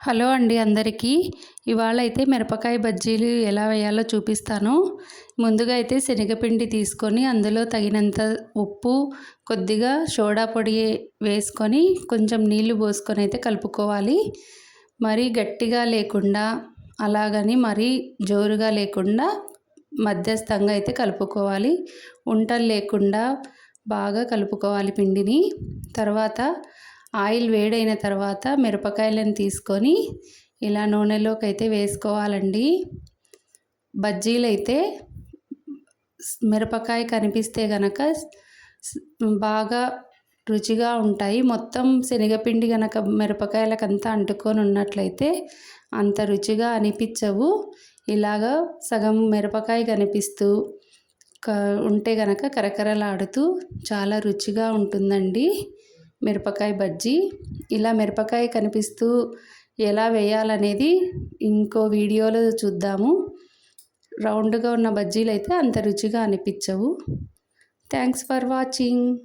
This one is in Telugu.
హలో అండి అందరికీ. ఇవాళ అయితే మిరపకాయ బజ్జీలు ఎలా వేయాలో చూపిస్తాను. ముందుగా అయితే శనగపిండి తీసుకొని అందులో తగినంత ఉప్పు కొద్దిగా సోడా పొడి వేసుకొని కొంచెం నీళ్ళు పోసుకొని అయితే కలుపుకోవాలి. మరీ గట్టిగా లేకుండా అలాగని మరీ జోరుగా లేకుండా మధ్యస్థంగా అయితే కలుపుకోవాలి. ఉంటలు లేకుండా బాగా కలుపుకోవాలి పిండిని. తర్వాత ఆయిల్ వేడైన తర్వాత మిరపకాయలను తీసుకొని ఇలా నూనెలోకి అయితే వేసుకోవాలండి. బజ్జీలు అయితే మిరపకాయ కనిపిస్తే గనక బాగా రుచిగా ఉంటాయి. మొత్తం శనగపిండి గనక మిరపకాయలకంతా అంటుకొని ఉన్నట్లయితే అంత రుచిగా అనిపించవు. ఇలాగా సగం మిరపకాయ కనిపిస్తూ ఉంటే గనక కరకరలాడుతూ చాలా రుచిగా ఉంటుందండి. మిరపకాయ బజ్జీ. ఇలా మిరపకాయ కనిపిస్తూ ఎలా వేయాలనేది ఇంకో వీడియోలో చూద్దాము. రౌండ్గా ఉన్న బజ్జీలు అయితే అంత రుచిగా అనిపించవు. Thanks for watching.